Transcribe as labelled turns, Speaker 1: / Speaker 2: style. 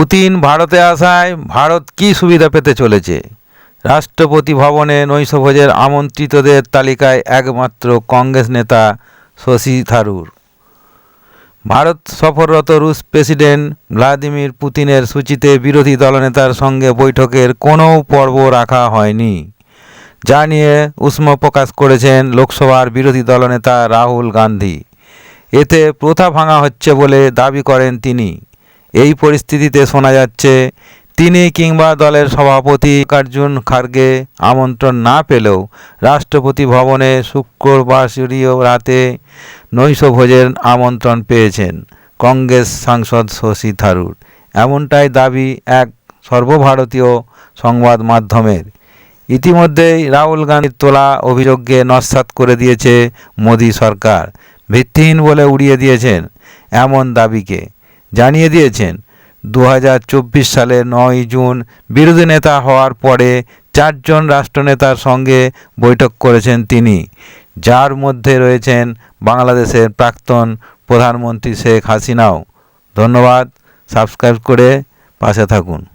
Speaker 1: Putin ভারতে আসায় ভারত কী সুবিধা পেতে চলেছে? রাষ্ট্রপতি ভবনে নৈশভোজের আমন্ত্রিতদের তালিকায় একমাত্র কংগ্রেস নেতা শশী থারুর। ভারত সফররত রুশ প্রেসিডেন্ট ভ্লাদিমির পুতিনের সূচিতে বিরোধী দলনেতার সঙ্গে বৈঠকের কোনো পর্ব রাখা হয়নি, যা নিয়ে উষ্ম প্রকাশ করেছেন লোকসভার বিরোধী দলনেতা রাহুল গান্ধী। এতে প্রথা ভাঙা হচ্ছে বলে দাবি করেন তিনি। এই পরিস্থিতিতে শোনা যাচ্ছে, তিনি কিংবা দলের সভাপতি কার্জুন খার্গে আমন্ত্রণ না পেলেও রাষ্ট্রপতি ভবনে শুক্রবারীয় রাতে নৈশভোজের আমন্ত্রণ পেয়েছেন কংগ্রেস সাংসদ শশী থারুর। এমনটাই দাবি এক সর্বভারতীয় সংবাদ মাধ্যমের। ইতিমধ্যেই রাহুল গান্ধীর তোলা অভিযোগকে নস্যাৎ করে দিয়েছে মোদী সরকার, ভিত্তিহীন বলে উড়িয়ে দিয়েছেন এমন দাবিকে। জানিয়ে দিয়েছেন। দু হাজার চব্বিশ সালে নয় জুন বিরোধী নেতা হওয়ার পরে চারজন রাষ্ট্রনেতার সঙ্গে বৈঠক করেছেন তিনি। যার মধ্যে রয়েছেন বাংলাদেশের প্রাক্তন প্রধানমন্ত্রী শেখ হাসিনাও। ধন্যবাদ। সাবস্ক্রাইব করে পাশে থাকুন।